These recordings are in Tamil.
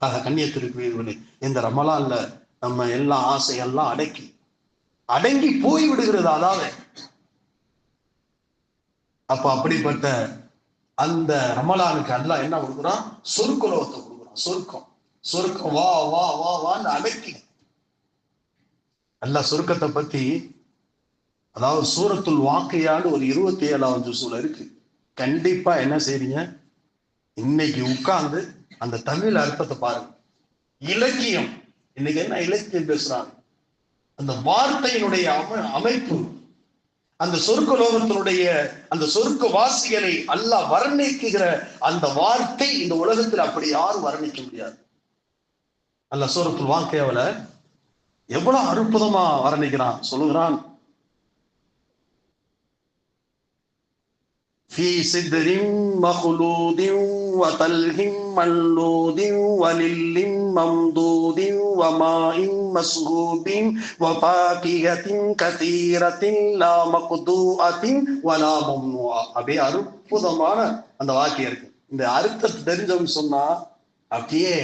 ஆக கண்ணியத்திற்குரியவர்களே இந்த ரமலான்ல நம்ம எல்லா ஆசையெல்லாம் அடக்கி அடங்கி போய் விடுகிறது அதாவது அப்ப அப்படிப்பட்ட அந்த ரமலானுக்கு அல்லாஹ் என்ன கொடுக்குறான்? சொர்க்குலோகத்தை கொடுக்குறான். சொர்க்கம். சொர்க்கம் வா வா வா வான்னு அடக்கி. அல்லாஹ் சொர்க்கத்தை பத்தி அதாவது சூரத்துள் வாக்கையான்னு ஒரு இருபத்தி ஏழாவது சூழல் இருக்கு. கண்டிப்பா என்ன செய்றீங்க? இன்னைக்கு உட்கார்ந்து அந்த தமிழ் அர்த்தத்தை பாருங்க. இலக்கியம். இன்னைக்கு என்ன இலக்கியம் பேசுறாங்க? அந்த வார்த்தையினுடைய அமைப்பு. அந்த சொர்க்க லோகத்தினுடைய அந்த சொர்க்க வாசிகளை அல்லாஹ் வர்ணிக்குகிற அந்த வார்த்தை இந்த உலகத்தில் அப்படி யாரும் வர்ணிக்க முடியாது. அல்ல சூரத்துல் வாக்கையாவில எவ்வளவு அற்புதமா வர்ணிக்கிறான் சொல்லுகிறான். في سدر مخلود وطلح منلود ولل ممدود وماء مسغوب وفاكهة كثيرة لا مقطوعة ولا ممنوعة அப்படியே அற்புதமான அந்த வாக்கியம் இருக்கு இந்த அர்த்தத்தை தெரிஞ்சவங்க சொன்னா அப்படியே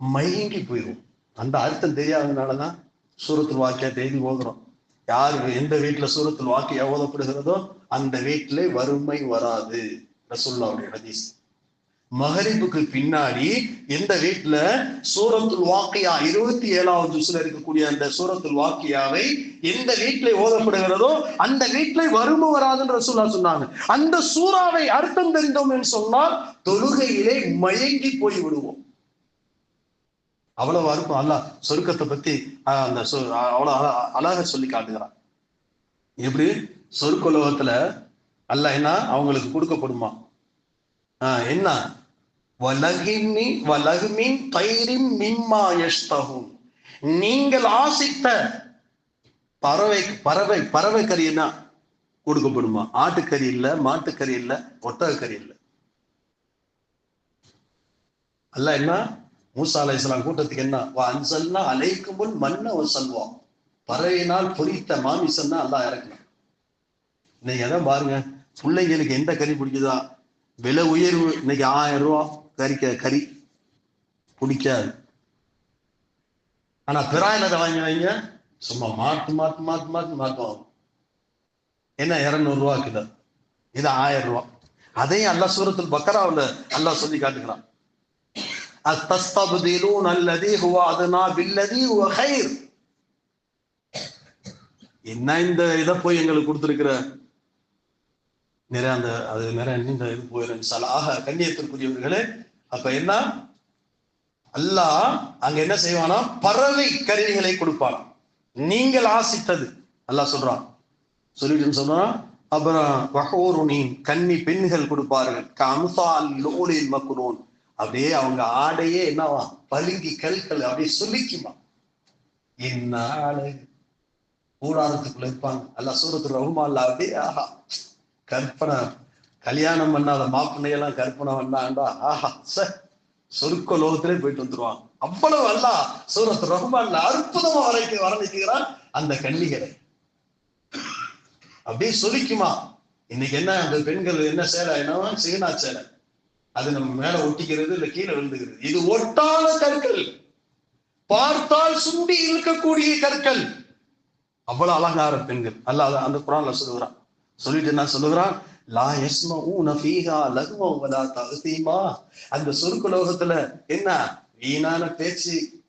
மயங்கி போயிடும் அந்த அர்த்தம் தெரியாததுனாலதான் சூரத்தில் வாக்கியா தேதி ஓதுறோம் யார் எந்த வீட்டுல சூரத்தில் வாக்கு ஓதப்படுகிறதோ அந்த வீட்டிலே வறுமை வராது. ரசுல்லாவுடைய ஹதீஸ். மகரிப்புக்கு பின்னாடி எந்த வீட்டுல சூரத்துல் வாக்கியா இருபத்தி ஏழாவது ஜூஸ்ல இருக்கக்கூடிய அந்த சூரத்துல் வாக்கியாவை எந்த வீட்டிலே ஓதப்படுகிறதோ அந்த வீட்டிலே வறுமை வராதுன்னு ரசூல்லா சொன்னாங்க. அந்த சூறாவை அர்த்தம் தெரிந்தோம் என்று சொன்னால் தொழுகையிலே மயங்கி போய் விடுவோம். அவ்வளவு அருக்கும். அல்ல சொருக்கத்தை பத்தி அந்த சொ- அவ்வளவு அழக அழகா சொல்லி காட்டுகிறான். எப்படி? சொருக்குலோகத்துல அல்ல என்ன? அவங்களுக்கு கொடுக்கப்படுமா? ஆஹ், என்ன? வலகிமி வலகுமின் தயிரின் மிம்மா யஷ்தகும் நீங்கள் ஆசித்த பறவை பறவை பறவை கறி என்ன? கொடுக்கப்படுமா? ஆட்டுக்கறி இல்ல மாட்டுக்கறி இல்ல ஒட்டகக்கறி இல்ல. அல்ல என்ன? மூசா அலை இஸ்லாம் கூட்டத்துக்கு என்ன? வா அன்சல்னா அலைக்கும் முன் ஒரு வசல்வா பறவையினால் பொறித்த மாமிசம் தான் அல்லாஹ் இறக்கணும். இன்னைக்கு எதை பாருங்க பிள்ளைங்களுக்கு எந்த கறி பிடிக்குதா விலை உயர்வு இன்னைக்கு ஆயிரம் ரூபா கறிக்க கறி பிடிக்காது. ஆனா பிராயினதை வாங்கி வைங்க சும்மா மாத்து மாத்து மாத்து மாத்து மாத்துவாங்க என்ன? இரநூறு ரூபா கிட்ட இது ஆயிரம் ரூபா. அதையும் அல்லா சூரத்தில் பக்கராவுல அல்லா சொல்லி காட்டுக்கிறான் அத்தஸ்தப்திலூன் அல்லதி ஹுவ அதுனா பில்லதி ஹுவ கைர். என்ன இந்த இதை போய் எங்களுக்கு கொடுத்திருக்கிற? நிறைய அந்த அது நிறைய இந்த இது போயிரும் சலாக கண்ணியத்திற்குரியவர்களே அப்ப என்ன? அல்லாஹ் அங்க என்ன செய்வானா? பறவை கருவிகளை கொடுப்பான். நீங்கள் ஆசித்தது. அல்லாஹ் சொல்றான். சொல்லிட்டு சொன்னா அப்புறம் வகோருனின் கன்னி பெண்கள் கொடுப்பார்கள். கம்சால் லோலில் மக்குரோன் அப்படியே அவங்க ஆடையே என்னவா பழுங்கி கல்கள் அப்படியே சொல்லிக்குமா என்ன கூடாரத்துக்குள்ள இருப்பாங்க. அல்ல சூரத்து ரகுமான்ல அப்படியே ஆஹா கற்பனை கல்யாணம் பண்ணாத மாப்பிள்ளையெல்லாம் கற்பனை பண்ணாண்டா ஆஹா சார் சொருக்க லோகத்திலே போயிட்டு வந்துருவான் அவ்வளவு அல்ல சூரத் ரகுமான்ல அற்புதமா வரைக்கு வரணிக்கிறான் அந்த கன்னிகளை அப்படியே சொலிக்குமா இன்னைக்கு என்ன அந்த பெண்கள் என்ன சேலை? என்னவா? சீனா சேலை. அது நம்ம மேல ஒட்டிக்கிறது இல்ல கீழே விழுந்துகிறது இது ஒட்டாத கற்கள். பார்த்தால் சுண்டி இருக்கக்கூடிய கற்கள். அவ்வளவு அலங்கார பெண்கள். அல்லாஹ் அந்த குரான்ல சொல்லுகிறான். சொல்லிட்டு என்ன சொல்லுகிறான்? லா யஸ்மஊன ஃபீஹா லகுவ வலா தஹ்தீமா. அந்த சுருக்கு லோகத்துல என்ன? வீணான பேச்சு.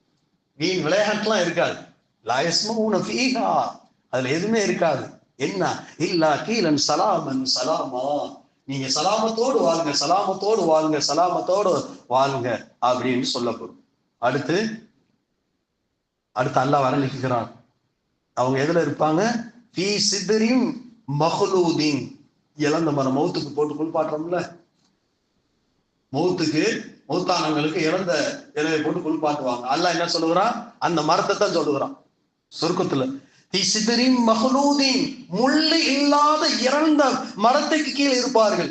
வீண் விளையாட்டுலாம் இருக்காது. லா யஸ்மஊன ஃபீஹா. அதுல எதுவுமே இருக்காது. என்ன? இல்லா கீழன் சலாமன் சலாமா. நீங்க சலாமத்தோடு வாழுங்க சலாமத்தோடு வாழுங்க சலாமத்தோடு வாழுங்க அப்படின்னு சொல்லப்படும். அடுத்து அடுத்து அல்லாஹ் வர நிற்கிறான் அவங்க எதுல இருப்பாங்க? பி சிதரின் மஹலூதீன். இழந்த மரம் மௌத்துக்கு போட்டு குளிப்பாட்டுறோம்ல. மௌத்துக்கு மௌத்தானவங்களுக்கு இறந்த இலையை போட்டு குளிப்பாட்டுவாங்க. அல்லாஹ் என்ன சொல்லுகிறான்? அந்த மரத்தை தான் சொல்லுகிறான். சுருக்கத்துல. சிதறின் சிதரின் முள்ளு இல்லாத இறந்த மரத்துக்கு கீழே இருப்பார்கள்.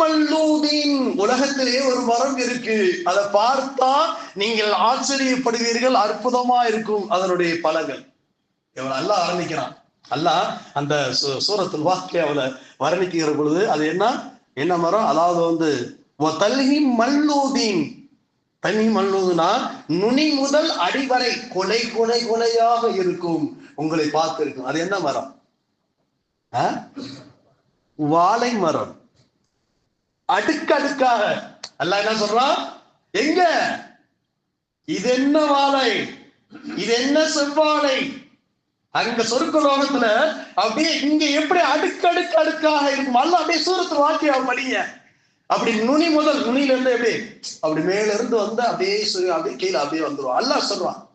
மல்லூதீன். உலகத்திலே ஒரு மரம் இருக்கு. அதை பார்த்தா நீங்கள் ஆச்சரியப்படுவீர்கள் அற்புதமா இருக்கும் அதனுடைய பலங்கள் இவன் அல்ல ஆரம்பிக்கிறான் அல்லாஹ் அந்த சூரத்தில் சூரத்துல் அவளை வர்ணிக்கிற பொழுது அது என்ன? என்ன மரம்? அதாவது வந்து மல்லூதீன் தனி மல்லுதுனா நுனி முதல் அடிவரை கொலை கொலை கொலையாக இருக்கும். உங்களை பார்த்து இருக்கும். அது என்ன மரம்? ஆ? வாழை மரம். அடுக்கடுக்காக. அல்ல என்ன சொல்றான் எங்க? இது என்ன வாழை? இது என்ன செவ்வாழை? அங்க சொர்க்க லோகத்துல அப்படியே இங்க எப்படி அடுக்கடுக்கு அடுக்காக இருக்கும்? அல்ல அப்படியே சூரத்து வாக்கியா படிங்க. அப்படி நுனி முதல் நுனியில இருந்து எப்படி? அப்படி மேல இருந்து வந்து அப்படியே சு- அப்படியே கீழே அப்படியே வந்துடும் அல்லாஹ் சொல்றான்.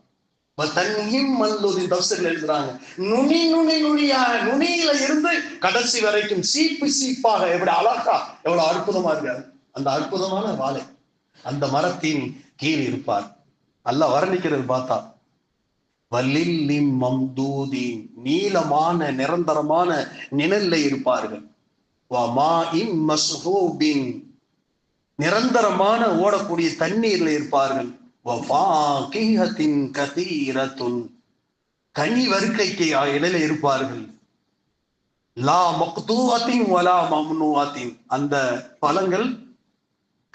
தன்னியும் மல்லூதி தப்சர்கள் எழுதுறாங்க. நுனி நுனி நுனியாக நுனியில இருந்து கடைசி வரைக்கும் சீப்பு சீப்பாக எப்படி அழகா எவ்வளவு அற்புதமா இருக்காரு. அந்த அற்புதமான வாழை. அந்த மரத்தின் கீழ் இருப்பார். அல்லாஹ் வர்ணிக்கிறது பார்த்தா வலில்லி மம்தூதி நீளமான நிரந்தரமான நிழல்ல இருப்பார்கள். வமா இம் மஸ்ஹூபின் நிரந்தரமான ஓடக்கூடிய தண்ணீர்ல இருப்பார்கள். கனி வருக்கைக்கு இடையில இருப்பார்கள். லா மக்தூவாத்தின் வலா மம்னூஅத்தின். அந்த பழங்கள்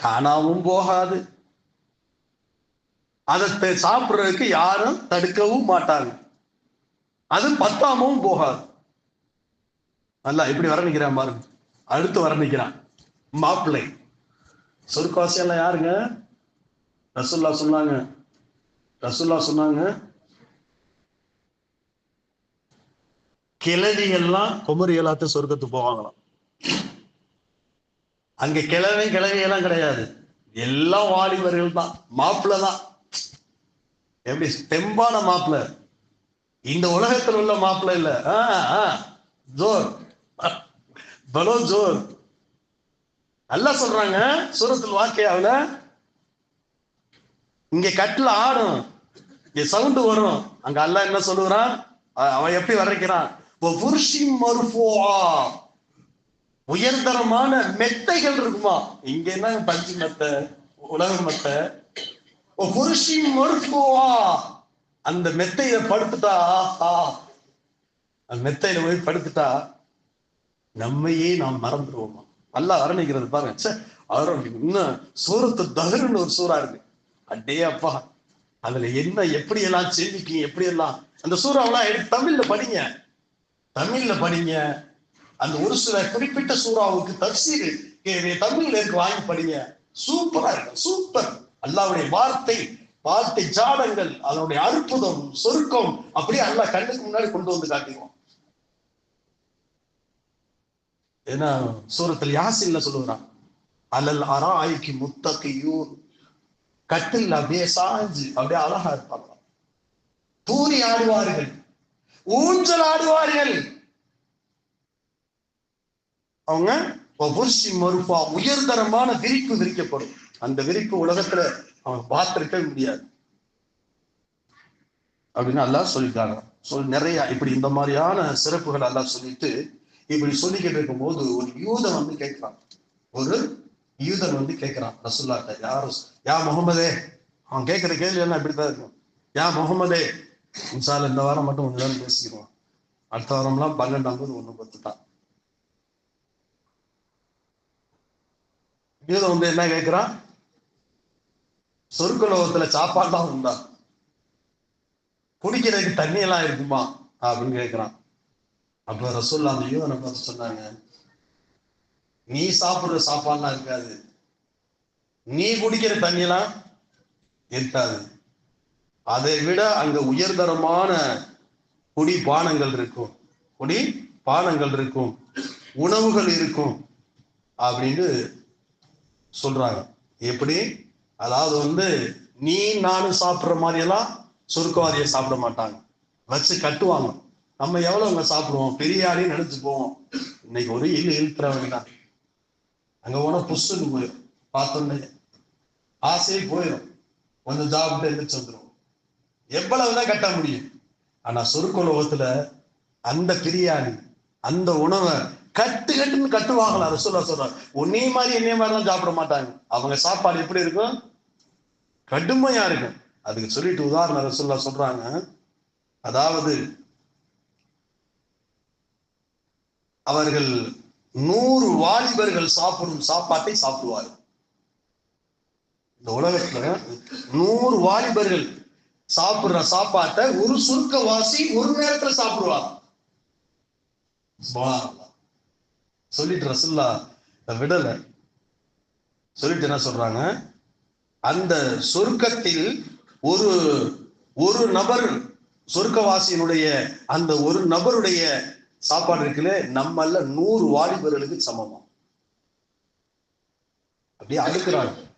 காணாவும் போகாது. அதை த- சாப்பிடுறதுக்கு யாரும் தடுக்கவும் மாட்டாங்க அது பத்தாமவும் போகாது. அல்ல இப்படி வர்ணிக்கிறான் பாருங்க. அடுத்து வர்ணிக்கிறான் மாப்பிள்ளை. சொர்க்கவாசி எல்லாம் யாருங்க? ரசுல்லா சொன்னாங்க. ரசுல்லா சொன்னாங்க. கிழவிகள்லாம் குமரி எல்லாத்தையும் சொர்க்கத்துக்கு போவாங்களாம். அங்க கிழமை கிழவி எல்லாம் கிடையாது. எல்லாம் வாலிபர்கள் தான். மாப்பிள்ள தான். எப்படி? தெம்பான மாப்பிள்ள. இந்த உலகத்தில் உள்ள மாப்பிள்ள இல்ல. ஜோர். பலோ ஜோர். நல்லா சொல்றாங்க. சூரத்தில் வாக்கியாவுல இங்க கட்டில ஆடும் இங்க சவுண்டு வரும். அங்க அல்ல என்ன சொல்லுகிறான்? அவன் எப்படி வரைக்கிறான்? உயர்தரமான மெத்தைகள் இருக்குமா? இங்க என்ன பஞ்சு மெத்தை உலக மெத்தை. ஓ புருஷி மருஃபுஆ. அந்த மெத்தையில படுத்துட்டா அந்த மெத்தையில போய் படுத்துட்டா நம்மையே நாம் மறந்துடுவோமா அல்லாஹ் அரணிக்கிறது பாருங்க. ச்சே, அவர் இன்னும் சூரத்து தகருன்னு ஒரு சூறா இருக்கு. அடே அப்பா அதுல என்ன எப்படி எல்லாம் செஞ்சுக்கீங்க எப்படி எல்லாம் அந்த சூறாவெல்லாம் எடுத்து தமிழ்ல படிங்க. தமிழ்ல படிங்க. அந்த ஒரு சில குறிப்பிட்ட சூறாவுக்கு தப்சீர் தமிழ்ல இருக்கு வாங்கி படிங்க. சூப்பரா இருக்கும் சூப்பர். அல்லாவுடைய வார்த்தை வார்த்தை ஜாடங்கள் அதனுடைய அற்புதம் சொருக்கம் அப்படியே அல்லாஹ் கண்ணுக்கு முன்னாடி கொண்டு வந்து காட்டிடுவோம் ஏன்னா சூரத்தில் யாசின்ல சொல்லுகிறான் அலல் அராய்க்கு முத்தகையூர் கட்டில் அப்படியே சாஞ்சு அப்படியே அழகா இருப்பாங்க. தூரி ஆடுவார்கள் ஊஞ்சல் ஆடுவார்கள். அவங்க புருஷி மறுப்பா உயர்தரமான விரிப்பு விரிக்கப்படும். அந்த விரிப்பு உலகத்துல அவன் பார்த்திருக்கவே முடியாது. அப்படின்னு அல்லாஹ் சொல்லிட்டாங்க. சொல் நிறைய இப்படி இந்த மாதிரியான சிறப்புகள் எல்லாம் சொல்லிட்டு இப்படி சொல்லிக்கிட்டு இருக்கும்போது ஒரு யூதன் வந்து கேட்கிறான். ஒரு யூதன் வந்து கேட்கிறான் ரசுல்லாட்ட யார் யா முகமதே அவன் கேட்கிற கேள்வி எல்லாம் இப்படித்தான் இருக்கும். யா முகமதே இன்சால இந்த வாரம் மட்டும் கொஞ்ச நேரம் பேசிக்கிறோம் அடுத்த வாரம்லாம் பன்னெண்டாம் போது ஒண்ணு பத்துட்டான் யூதன் வந்து என்ன கேட்கிறான்? சொர்க்கலோகத்துல சாப்பாடுலாம் உண்டா? குடிக்கிறதுக்கு தண்ணி எல்லாம் இருக்குமா? அப்படின்னு கேட்கிறான். அப்ப ரசூல்லா அந்த யூதனை பார்த்து சொன்னாங்க நீ சாப்பிடுற சாப்பாடுலாம் இருக்காது. நீ குடிக்கிற தண்ணியெல்லாம் இருக்காது. அதை விட அங்க உயர்தரமான குடி பானங்கள் இருக்கும். குடி பானங்கள் இருக்கும். உணவுகள் இருக்கும். அப்படின்னு சொல்றாங்க. எப்படி? அதாவது வந்து நீ நானும் சாப்பிடுற மாதிரி எல்லாம் சுருக்கவாதியை சாப்பிட மாட்டாங்க. வச்சு கட்டுவாங்க. நம்ம எவ்வளவுங்க சாப்பிடுவோம்? பெரியாரையும் நினைச்சு போவோம் இன்னைக்கு ஒரே இழு இழுத்துறவங்க தான் அங்க போனா புஷ்ஷுன்னு போயிடும் பார்த்தோன்னே ஆசையே போயிடும் கொஞ்சம் சாப்பிட்டு எழுந்திரிச்சு வந்துடும் எவ்வளவுதான் கட்ட முடியும். ஆனா சொருக்குலோகத்துல அந்த பிரியாணி அந்த உணவை கட்டு கட்டுன்னு கட்டுவாங்களா? ரசூல்லா சொல்றாங்க உன்னே மாதிரி என்னைய மாதிரிலாம் சாப்பிட மாட்டாங்க. அவங்க சாப்பாடு எப்படி இருக்கும்? கடுமையா இருக்கும். அதுக்கு சொல்லிட்டு உதாரணம் ரசூல்லா சொல்றாங்க. அதாவது அவர்கள் நூறு வாலிபர்கள் சாப்பிடும் சாப்பாட்டை சாப்பிடுவார்கள். இந்த உலகத்துல நூறு வாலிபர்கள் சாப்பிடுற சாப்பாட்டை ஒரு சுருக்கவாசி ஒரு நேரத்துல சாப்பிடுவார் சொல்லிட்டு ரசுல்லா விடல. சொல்லிட்டு என்ன சொல்றாங்க? அந்த சொர்க்கத்தில் ஒரு ஒரு நபர் சொர்க்கவாசியினுடைய அந்த ஒரு நபருடைய சாப்பாடு இருக்குல்ல நம்மள நூறு வாலிபர்களுக்கு சமமா? அப்படியே அடுக்கிறாங்க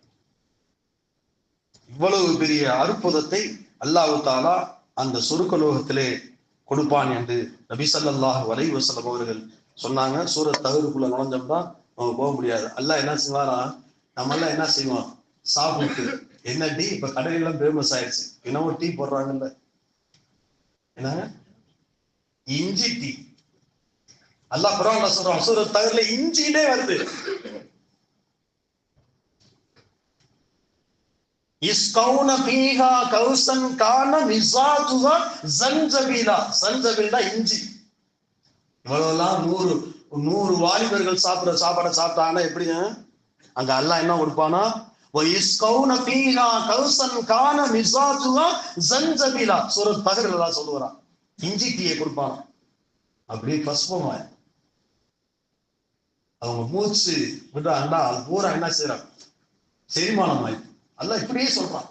இவ்வளவு பெரிய அற்புதத்தை அல்லாஹு தாலா அந்த சுருக்கலோகத்திலே கொடுப்பான் என்று நபி சல்லாஹ் வலை வசலம் அவர்கள் சொன்னாங்க. சூரத் தகருக்குள்ள நுழைஞ்சோம்னா அவங்க போக முடியாது. அல்லாஹ் என்ன செய்வாரா நம்ம எல்லாம் என்ன செய்வோம்? சாப்பிட்டு. என்ன டீ இப்ப கடையெல்லாம் ஃபேமஸ் ஆயிடுச்சு. இன்னமும் டீ போடுறாங்கல்ல. என்ன இஞ்சி டீ. அல்லாஹ் குரான்ல சொல்றான் சூரத் தகர்ல இஞ்சிலே வருது. இஸ்கௌன பீஹா கௌசன் கான மிசாதுஹா ஜன்ஜபீலா. ஜன்ஜபீலா இஞ்சி. இவ்வளவுலாம் நூறு நூறு வாலிபர்கள் சாப்பிடுற சாப்பாடை சாப்பிட்டாங்கன்னா எப்படிங்க அங்க அல்லாஹ் என்ன கொடுப்பானா? இஸ்கௌன பீஹா கௌசன் கான மிசாதுஹா ஜன்ஜபீலா. சூரத் தகர்ல தான் சொல்லுவான் இஞ்சி டீயை கொடுப்பான். அப்படியே பஸ்பமா அவங்க மூச்சு விடுறாங்கன்னா அது பூரா என்ன செய்யறாங்க செரிமானம் ஆயிடுச்சு அல்ல இப்படியே சொல்றான்.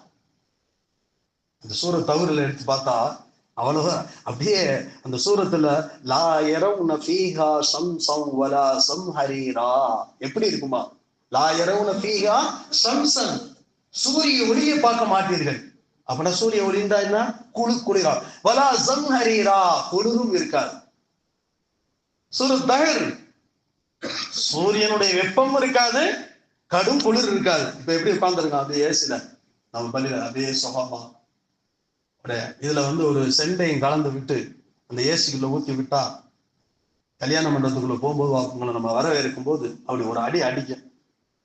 அந்த சூர தவறுல எடுத்து பார்த்தா அவ்வளவு அப்படியே அந்த சூரத்துல லா எரவுன ஃபீஹா சம் சம் வலா சம் ஹரீரா எப்படி இருக்குமா? லா பீகா ஃபீஹா சம் சூரிய ஒளியை பார்க்க மாட்டீர்கள். அப்படின்னா சூரிய ஒளிந்தா என்ன? குளு குளிரா. வலா சம் ஹரீரா குளிரும் இருக்காது. சூரத் தகர் சூரியனுடைய வெப்பம் இருக்காது கடும் குளிர் இருக்காது. இப்ப எப்படி உட்கார்ந்துருக்கான்? அப்படியே ஏசில நம்ம பள்ளியில அப்படியே சுகமா. இதுல வந்து ஒரு செண்டையும் கலந்து விட்டு அந்த ஏசிக்குள்ள ஊத்தி விட்டா கல்யாண மண்டபத்துக்குள்ள போகும்போது உங்களை நம்ம வரவேற்கும் போது அப்படி ஒரு அடி அடிக்க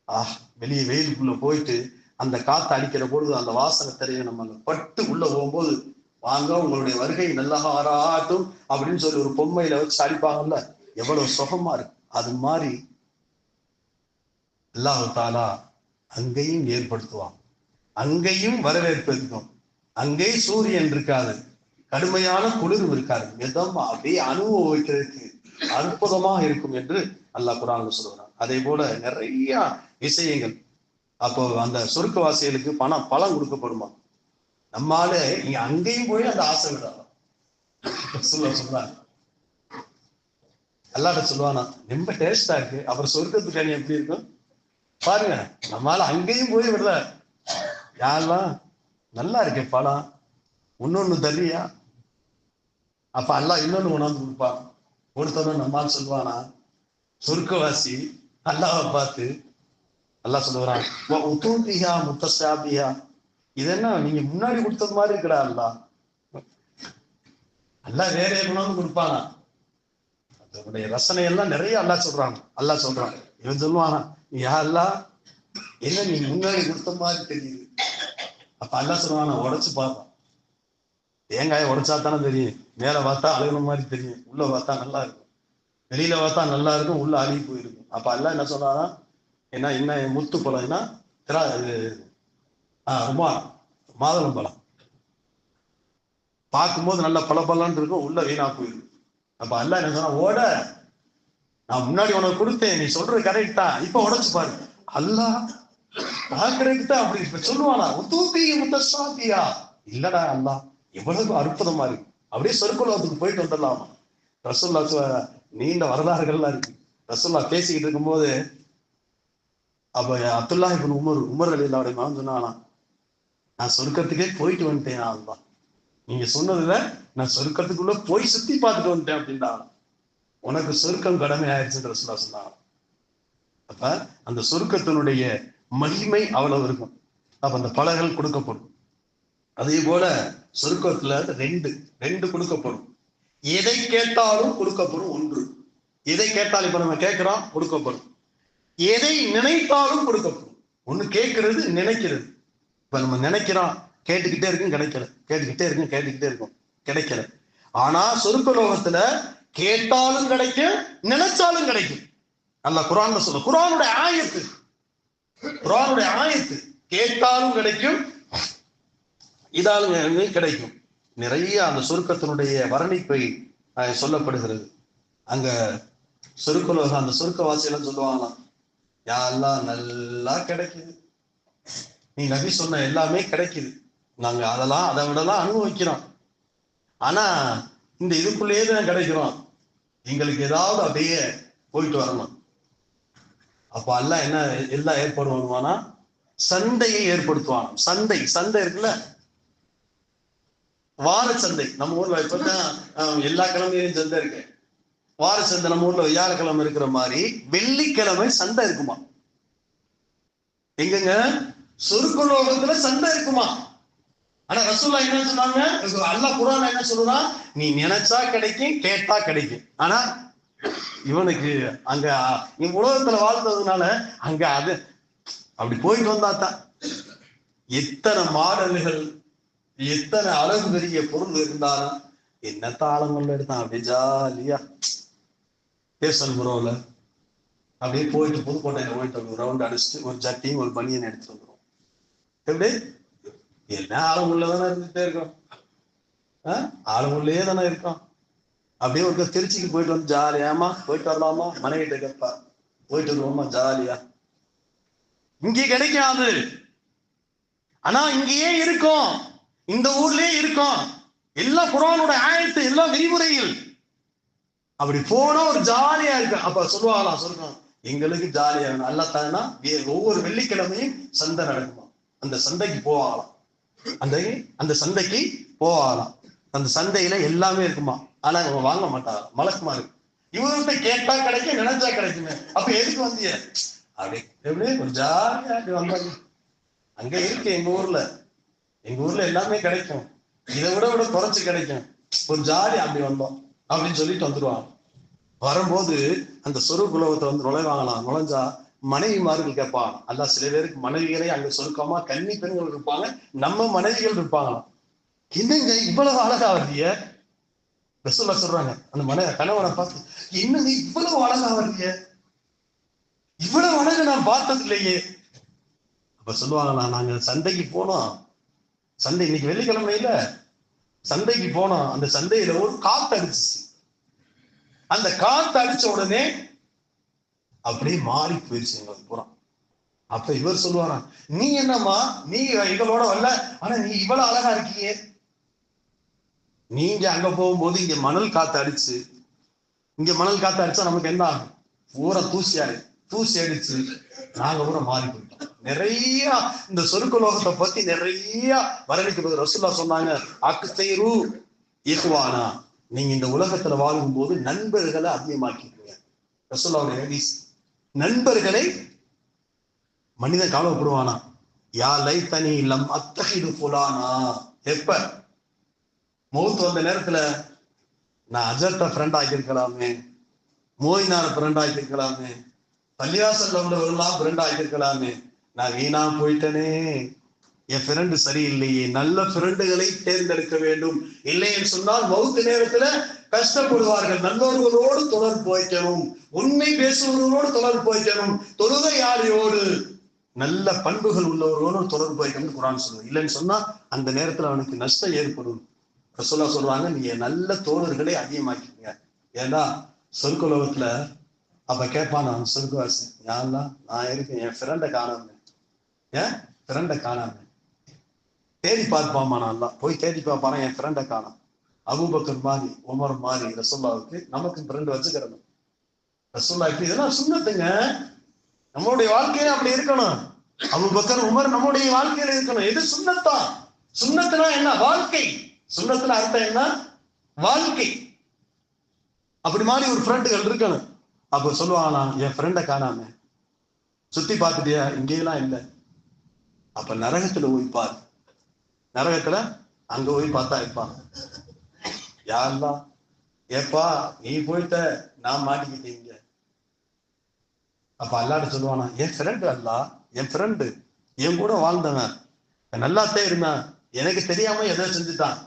ஆஹ் வெளியே வெயிலுக்குள்ள போயிட்டு அந்த காத்து அடிக்கிற பொழுது அந்த வாசனை தெரிய நம்ம பட்டு உள்ள போகும்போது வாங்க உங்களுடைய வருகை நல்லா ஆராட்டும் அப்படின்னு சொல்லி ஒரு பொம்மையில வச்சு அடிப்பாங்கல்ல எவ்வளவு சுகமா இருக்கு. அது மாதிரி அல்லாஹ் தாலா அங்கேயும் ஏற்படுத்துவான். அங்கேயும் வரவேற்பு இருக்கும் அங்கே சூரியன் இருக்காது. கடுமையான குளிர் இருக்காது. மிதம் அப்படியே அனுபவிக்கிறதுக்கு அற்புதமாக இருக்கும் என்று அல்லாஹ் குரான் சொல்லுகிறான். அதே போல நிறைய விஷயங்கள். அப்போ அந்த சுருக்கவாசிகளுக்கு பணம் பழம் கொடுக்கப்படுமா? நம்மால இங்க அங்கேயும் போய் அந்த ஆசை விடலாம். சொல்ல சொல்றாங்க. அல்லாட்ட சொல்லுவானா ரொம்ப டேஸ்டா இருக்கு. அப்புறம் சொர்க்கத்துக்கு அணி எப்படி இருக்கும்? பாருங்க நம்மளால அங்கேயும் போய் விடல. யாரெல்லாம் நல்லா இருக்கு பழம். இன்னொன்னு தனியா அப்ப அல்லாஹ் இன்னொன்னு உணர்ந்து கொடுப்பான். கொடுத்தவன நம்மால் சொல்லுவானா சொர்க்கவாசி அல்லாவை பார்த்து. அல்லாஹ் சொல்லுவான் உத்தூபியா முத்தசாபியா இது என்ன நீங்க முன்னாடி கொடுத்தது மாதிரி இருக்கடா அல்லாஹ். அல்லாஹ் வேற உணர்ந்து கொடுப்பானா அதனுடைய ரசனை எல்லாம் நிறைய அல்லா சொல்றாங்க அல்லா சொல்றான். இவன் சொல்லுவானா யா யாரெல்லாம் என்ன நீ முன்னாடி கொடுத்த மாதிரி தெரியுது? அப்ப அல்லா சொல்லுவானா உடைச்சு பார்ப்பான். தேங்காயை உடைச்சா தானே தெரியும். மேல பார்த்தா அழுகின மாதிரி தெரியும். உள்ள பார்த்தா நல்லா இருக்கும். வெளியில பார்த்தா நல்லா இருக்கும். உள்ள அழுகி போயிருக்கும். அப்ப அல்லாஹ் என்ன சொல்றானா என்ன என்ன முத்து பழம்னா திரா இது ஆஹ் மாதுளம் பழம் பார்க்கும்போது நல்ல பல பலன்னு இருக்கும். உள்ள வீணா போயிருக்கும். அப்ப அல்ல என்ன சொன்னா ஓட. நான் முன்னாடி உனக்கு கொடுத்தேன். நீ சொல்றது கரெக்ட் தான். இப்ப உடச்சு பாரு. அல்லாஹ் நான் கரெக்ட் அப்படி இப்ப சொல்லுவானா? உத்தூபி முத்தசாபியா. இல்லடா அல்லாஹ் எவ்வளவு அற்புதமா இருக்கு. அப்படியே சொற்குலத்துக்கு போயிட்டு வந்துடலாமா? ரசுல்லா சொ- நீண்ட வரலாறுகள்லாம் இருக்கு. ரசுல்லா பேசிக்கிட்டு இருக்கும்போது அப்ப அப்துல்லா இப்ப உமர் உமர் அலி அவருடைய மகன் சொன்னானா நான் சொர்க்கத்துக்கே போயிட்டு வந்துட்டேன் அல்லாஹ். நீங்க சொன்னதுல நான் சொர்க்கத்துக்குள்ள போய் சுத்தி பார்த்துட்டு வந்துட்டேன் அப்படின்னா உனக்கு சொர்க்கம் கடமை ஆயிடுச்சுன்ற ரசூலா சொன்னாங்க. அப்ப அந்த சொர்க்கத்தினுடைய மகிமை அவ்வளவு இருக்கும். அப்ப அந்த பலகள் கொடுக்கப்படும். அதே போல சொர்க்கத்துல ரெண்டு ரெண்டு கொடுக்கப்படும். எதை கேட்டாலும் கொடுக்கப்படும் ஒன்று. எதை கேட்டாலும் இப்ப நம்ம கேட்கிறோம் கொடுக்கப்படும். எதை நினைத்தாலும் கொடுக்கப்படும். ஒண்ணு கேட்கிறது நினைக்கிறது. இப்ப நம்ம நினைக்கிறோம் கேட்டுக்கிட்டே இருக்கும் கிடைக்கல. கேட்டுக்கிட்டே இருக்கும் கேட்டுக்கிட்டே இருக்கும். கிடைக்கல. ஆனா சொருக்க லோகத்துல கேட்டாலும் கிடைக்கும் நினைச்சாலும் கிடைக்கும். அல்ல குரான் சொல்ல குரானுடைய ஆயத்து. குரானுடைய ஆயத்து. கேட்டாலும் கிடைக்கும் இதாலும் கிடைக்கும். நிறைய அந்த சுருக்கத்தினுடைய வர்ணிப்பை சொல்லப்படுகிறது. அங்க சுருக்குலோகம் அந்த சுருக்கவாசியெல்லாம் சொல்லுவாங்களாம். யாரெல்லாம் நல்லா கிடைக்குது? நீ நபி சொன்ன எல்லாமே கிடைக்குது. நாங்க அதெல்லாம் அதை விடலாம் அனுபவிக்கிறோம். ஆனா இந்த இதுக்குள்ளேயே தான் கிடைக்கிறோம். எங்களுக்கு ஏதாவது அப்படியே போயிட்டு வரணும். அப்ப எல்லாம் என்ன எல்லாம் ஏற்பாடு பண்ணுவானா சண்டையை ஏற்படுத்துவான் சந்தை சந்தை இருக்குல்ல? வார சந்தை நம்ம ஊர்ல இப்பதான் எல்லா கிழமையும் சந்தை இருக்கு. வார சந்தை நம்ம ஊர்ல வியாழக்கிழமை இருக்கிற மாதிரி வெள்ளிக்கிழமை சந்தை இருக்குமா? எங்கங்க? சொருக்குலோகத்துல சந்தை இருக்குமா? ஆனா ரசூல்லா என்ன சொன்னாங்க? அல்லாஹ் குரான் என்ன சொல்றான் நீ நினைச்சா கிடைக்கும் கேட்டா கிடைக்கும். ஆனா இவனுக்கு அங்க இவன் உலகத்துல வாழ்ந்ததுனால அங்க அது அப்படி போயிட்டு வந்தா தான். எத்தனை மாடல்கள் எத்தனை அழகு பெரிய பொருள் இருந்தாலும் என்ன தாளங்கள்ல எடுத்தான்? அப்படியே ஜாலியா பேசல் புரோவில் அப்படியே போயிட்டு புதுக்கோட்டையில போயிட்டு ஒரு ரவுண்ட் அடிச்சுட்டு ஒரு ஜட்டியும் ஒரு பனியன் எடுத்துட்டு வந்துடும் எப்படி? என்ன தானே இருந்துட்டே இருக்கோம் ஆஹ் தானே இருக்கோம் அப்படியே ஒரு திருச்சிக்கு போயிட்டு வந்து ஜாலியாமா போயிட்டு வரலாமா? மனைவிட்ட கேட்பா. போயிட்டு வருவோமா ஜாலியா இங்கே கிடைக்காது ஆனா இங்கேயே இருக்கும். இந்த ஊர்லயே இருக்கும். எல்லா குரானோட ஆயத்து எல்லா விரிவுரையில். அப்படி போனா ஒரு ஜாலியா இருக்கு. அப்ப சொல்லுவாங்களா சொல்றோம். எங்களுக்கு ஜாலியா வேணும் அல்ல தானா ஒவ்வொரு வெள்ளிக்கிழமையும் சந்தை நடக்குமா? அந்த சந்தைக்கு போவாங்களாம். அந்த அந்த சந்தைக்கு போகலாம் அந்த சந்தையில எல்லாமே இருக்குமா? ஆனா அவங்க வாங்க மாட்டாங்க மலக்குமா இருக்கு. இவர்கிட்ட கேட்டா கிடைக்கும் நினைச்சா கிடைக்குமே. அப்ப எதுக்கு வந்தீங்க அப்படி எப்படி ஒரு ஜாலியா அப்படி வந்தாங்க. அங்க இருக்கு எங்க ஊர்ல. எங்க ஊர்ல எல்லாமே கிடைக்கும். இதை விட விட குறைச்சு கிடைக்கும். ஒரு ஜாலி அப்படி வந்தோம். அப்படின்னு சொல்லிட்டு வந்துருவாங்க. வரும்போது அந்த சொரு குலவத்தை வந்து நுழைவாங்களாம். நுழைஞ்சா மனைவிமார்கள் கேட்பாங்க அல்ல சில பேருக்கு மனைவிகளே அங்க சொருக்கமா கன்னி பெண்கள் இருப்பாங்க. நம்ம மனைவிகள் இருப்பாங்களாம். என்னங்க இவ்வளவு அழகா வர்றீங்க? ரசூல்லா சொல்றாங்க. அந்த மனை கணவனை பார்த்து என்னங்க இவ்வளவு அழகா வர்றீங்க? இவ்வளவு அழகு நான் பார்த்தது இல்லையே. அப்ப சொல்லுவாங்களா நாங்க சந்தைக்கு போனோம். சந்தை இன்னைக்கு வெள்ளிக்கிழமையில. சந்தைக்கு போனோம். அந்த சந்தையில ஒரு காத்து அடிச்சிச்சு. அந்த காத்து அடிச்ச உடனே அப்படியே மாறி போயிருச்சு எங்களுக்கு புறம் அப்ப இவர் சொல்லுவாராம் நீ என்னம்மா நீ இவளோட வரல ஆனா நீ இவ்வளவு அழகா இருக்கீங்க நீங்க அங்க போகும்போது இங்க மணல் காத்து அடிச்சு இங்க மணல் காத்து அடிச்சா நமக்கு என்ன ஆகும்? ஊரை தூசி தூசி அடிச்சு நாங்க ஊரை மாறி போயிட்டோம். நிறைய இந்த சொருக்க லோகத்தை பத்தி நிறைய வரவேற்கிறது ரசுல்லா சொன்னாங்க அக்தைரு இஹ்வானா. நீங்க இந்த உலகத்துல வாழும்போது நண்பர்களை அதிகமாக்கிக்கோங்க. ரசுல்லாவோட ஹதீஸ் நண்பர்களை மனிதன் கவலைப்படுவானா யா லைத்தனி இல்லம் அத்தகிடு புலானா? எப்ப? மௌத் வந்த நேரத்துல நான் அஜர்ட்ட ஃப்ரெண்ட் ஆக்கியிருக்கலாமே. மோயினார ஃப்ரெண்ட் ஆக்கியிருக்கலாமே. பள்ளியாசல்ல உள்ளவர்களாம் ஃப்ரெண்ட் ஆக்கியிருக்கலாமே. நான் வீணா போயிட்டனே. என் ஃப்ரெண்டு சரியில்லையே. நல்ல ஃப்ரெண்டுகளை தேர்ந்தெடுக்க வேண்டும். இல்லை என்று சொன்னால் மவுத்து நேரத்துல கஷ்டப்படுவார்கள். நல்லவர்களோடு தொடர்பு வைக்கணும் உண்மை பேசுபவர்களோடு தொடர்பு வைக்கணும் தொழுகையாளியோடு நல்ல பண்புகள் உள்ளவர்களோடு தொடர்பு வைக்கணும்னு குரான் சொல்லுவோம் இல்லைன்னு சொன்னா அந்த நேரத்துல அவனுக்கு நஷ்டம் ஏற்படும். ரசோல்லா சொல்றாங்க நீங்க நல்ல தோழர்களை அதிகமாக்கிக்கங்க. ஏன்னா சொர்க்குலகத்துல அப்ப கேட்பான் நான் சொர்க்கவாசி. யாருன்னா நான் இருக்கேன். என் ஃப்ரெண்டை காணாம. ஏன்? ஃப்ரெண்டை காணாம. தேடி பார்ப்பாமா நான் போய் தேடி பார்ப்பானா என் ஃப்ரெண்டை காணாம். அபுபக்கர் மாதிரி உமர் மாதிரி ரசோல்லாவுக்கு நமக்கு ஃப்ரெண்ட் வச்சுக்கிறணும். ரசோல்லா இப்படி இதெல்லாம் சுண்ணத்துங்க. நம்மளுடைய வாழ்க்கையில அப்படி இருக்கணும். அபுபக்கர் உமர் நம்முடைய வாழ்க்கையில இருக்கணும். எது சுண்ணத்தான் சுண்ணத்துனா என்ன? வாழ்க்கை. சுண்ணத்துல அர்த்தம் என்ன? வாழ்க்கை. அப்படி மாதிரி ஒரு ஃப்ரெண்டுகள் இருக்கணும். அப்ப சொல்லுவானா என் ஃப்ரெண்டை காணாம. சுத்தி பார்த்துட்டியா? இங்கேயெல்லாம் இல்லை. அப்ப நரகத்துல போய் பாரு. நரகத்துல அங்க போய் பார்த்தா இருப்பாங்க. யாரெல்லாம் ஏப்பா நீ போயிட்ட நான் மாட்டிக்கிட்டீங்க அப்ப அல்லாட சொல்லுவானா என் ஃப்ரெண்டு அல்லா என் ஃப்ரெண்டு என் கூட வாழ்ந்தவன். நல்லாத்தான் இருந்தான். எனக்கு தெரியாம எதை செஞ்சுட்டான்.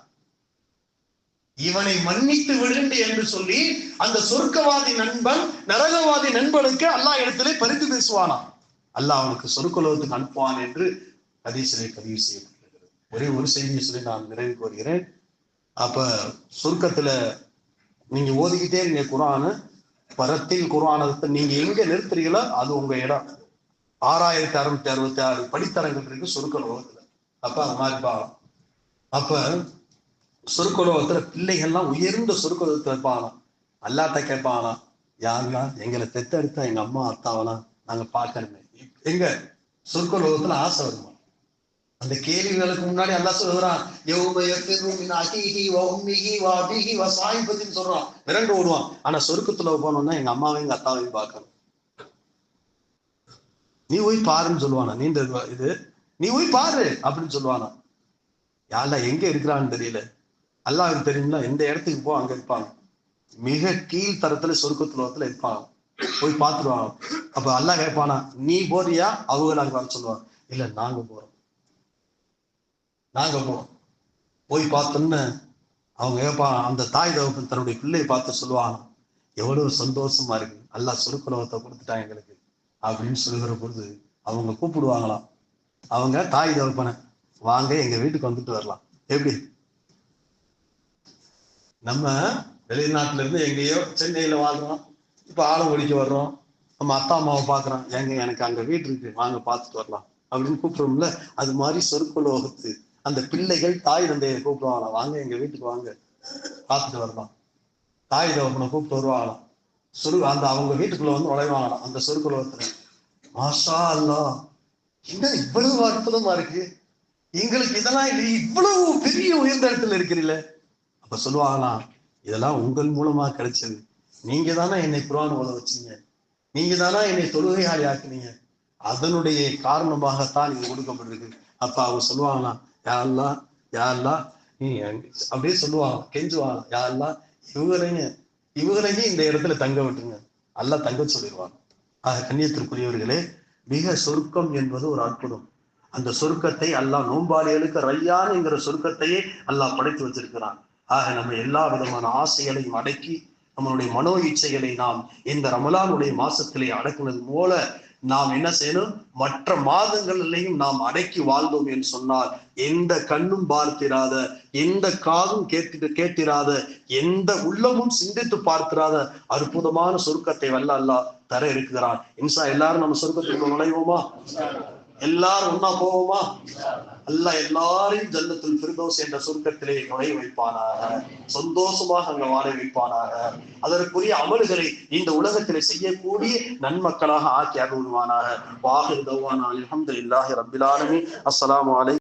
இவனை மன்னித்து விழுண்டு என்று சொல்லி அந்த சொர்க்கவாதி நண்பன் நரகவாதி நண்பனுக்கு அல்லா இடத்திலே பறித்து பேசுவானா. அல்லாஹ் அவனுக்கு சொர்க்கலோகத்துக்கு அனுப்புவான் என்று ஹதீஸிலே பதிவு செய்யப்பட்டிருக்கிறது. ஒரே ஒரு செய்தியை சொல்லி நான் நிறைவு கோருகிறேன் அப்ப சுருக்கத்துல நீங்க ஓதிக்கிட்டே இருங்க குரானு. பரத்தில் குரானத்தை நீங்க எங்க நிறுத்துறீங்களோ அது உங்க இடம். ஆறாயிரத்தி அறுநூத்தி அறுபத்தி ஆறு படித்தரங்கள் இருக்கு சுருக்க உலகத்துல அப்ப அந்த மாதிரி பாவம். அப்ப சுருக்குலோகத்துல பிள்ளைகள்லாம் உயர்ந்த சுருக்குலோகத்துல இருப்பாங்க அல்லாட்ட கேட்பானா யாருனா எங்களை தெத்தெடுத்த எங்க அம்மா அத்தாவெல்லாம் நாங்க பார்க்கணுமே. எங்க? சுருக்குலோகத்துல ஆசை வருமா? அந்த கேள்விகளுக்கு முன்னாடி அல்லா சொல்லுறான் அகிஹி வ உம்மிஹி வ அபிஹி வ சாயிபத்தின்னு சொல்றான். மிரண்டு ஓடுவான். ஆனா சொருக்கத்துல போனோம்னா எங்க அம்மாவையும் எங்க அத்தாவையும் பார்க்கணும். நீ போய் பாருன்னு சொல்லுவானா? நீண்ட இது நீ போய் பாரு அப்படின்னு சொல்லுவானா? யாரா எங்க இருக்கிறான்னு தெரியல. அல்லாவுக்கு தெரியும்னா எந்த இடத்துக்கு போ அங்க இருப்பாங்க. மிக கீழ் தரத்துல சொருக்கத்துல இருப்பாங்க. போய் பார்த்துருவாங்க. அப்ப அல்லாஹ் கேட்பானா நீ போறியா? அவங்க நாங்க வர சொல்லுவாங்க. இல்ல நாங்க போறோம். நாங்க போறோம் போய் பார்த்தோன்னு அவங்க ஏப்பா அந்த தாய் தகப்பன் தன்னுடைய பிள்ளையை பார்த்து சொல்லுவாங்க. எவ்வளவு சந்தோஷமா இருக்கு. நல்லா சுருக்குலவத்தை கொடுத்துட்டான் எங்களுக்கு. அப்படின்னு சொல்லுகிற பொழுது அவங்க கூப்பிடுவாங்களாம். அவங்க தாய் தகப்பனை வாங்க எங்க வீட்டுக்கு வந்துட்டு வரலாம். எப்படி? நம்ம வெளிநாட்டுல இருந்து எங்கேயோ சென்னையில வாழ்றோம். இப்ப ஆலங்குடிக்கு வர்றோம். நம்ம அத்தா அம்மாவை பாக்குறோம் எங்க எனக்கு அங்க வீடு இருக்கு. வாங்க பார்த்துட்டு வரலாம். அப்படின்னு கூப்பிடுறோம்ல. அது மாதிரி சொற்குலோகத்து அந்த பிள்ளைகள் தாய் தந்தையை கூப்பிடுவாங்களாம். வாங்க எங்க வீட்டுக்கு வாங்க. பார்த்துட்டு வரலாம் தாய் தகப்பனை கூப்பிட்டு வருவாங்களாம். சொரு அந்த அவங்க வீட்டுக்குள்ள வந்து நுழைவாங்களாம். அந்த சொற்குலோகத்துல மாஷா அல்லா என்ன இவ்வளவு அற்புதமா இருக்கு. எங்களுக்கு இதெல்லாம் இல்லை. இவ்வளவு பெரிய உயர்ந்த இடத்துல இருக்கிறீல்ல அப்ப சொல்லுவாங்களாம் இதெல்லாம் உங்கள் மூலமா கிடைச்சது. நீங்க தானே என்னை குரான் ஓத வச்சீங்க. நீங்க தானே என்னை தொழுகையாளி ஆக்குனீங்க. அதனுடைய காரணமாகத்தான் இது கொடுக்கப்பட்டிருக்கு அப்ப அவங்க சொல்லுவாங்களாம் யாரெல்லாம் யாரெல்லாம் நீ அப்படியே சொல்லுவாங்க கெஞ்சுவான் யாரெல்லாம் இவங்களையும் இவங்களையும் இந்த இடத்துல தங்க விட்டுருங்க. எல்லாம் தங்க சொல்லிடுவாங்க ஆக கண்ணியத்திற்குரியவர்களே மிக சொருக்கம் என்பது ஒரு அற்புதம். அந்த சொருக்கத்தை அல்லாஹ் நோம்பாளிகளுக்கு ரையான் என்கிற சொருக்கத்தையே அல்லாஹ் படைத்து வச்சிருக்கிறான். ஆக நம்ம எல்லா விதமான ஆசைகளையும் அடக்கி நம்மளுடைய மனோ இச்சைகளை நாம் இந்த ரமலானுடைய மாசத்திலே அடக்குனது போல நாம் என்ன செய்யணும்? மற்ற மாதங்களிலையும் நாம் அடக்கி வாழ்ந்தோம் என்று சொன்னால் எந்த கண்ணும் பார்த்திராத எந்த காதும் கேட்டு கேட்டிராத எந்த உள்ளமும் சிந்தித்து பார்த்திராத அற்புதமான சொருக்கத்தை வல்ல அல்லாஹ் தர இருக்கிறான். இன்சா எல்லாரும் நம்ம சொருக்கத்துக்கு நுழைவோமா? எல்லாரும் ஒன்னா போவோமா? அல்லாஹ் எல்லாரையும் ஜன்னத்துல் ஃபிர்தௌஸ் என்ற சுருக்கத்திலே நுழைய வைப்பானாக சந்தோஷமாக அங்க வாழ வைப்பானாக. அதற்குரிய அமல்களை இந்த உலகத்திலே செய்யக்கூடிய நன்மக்களாக ஆக்கி அருள்வானாக. வாஹிர் தவானா அலமது இல்லாஹி ஆலமீன். அஸ்லாம் வலை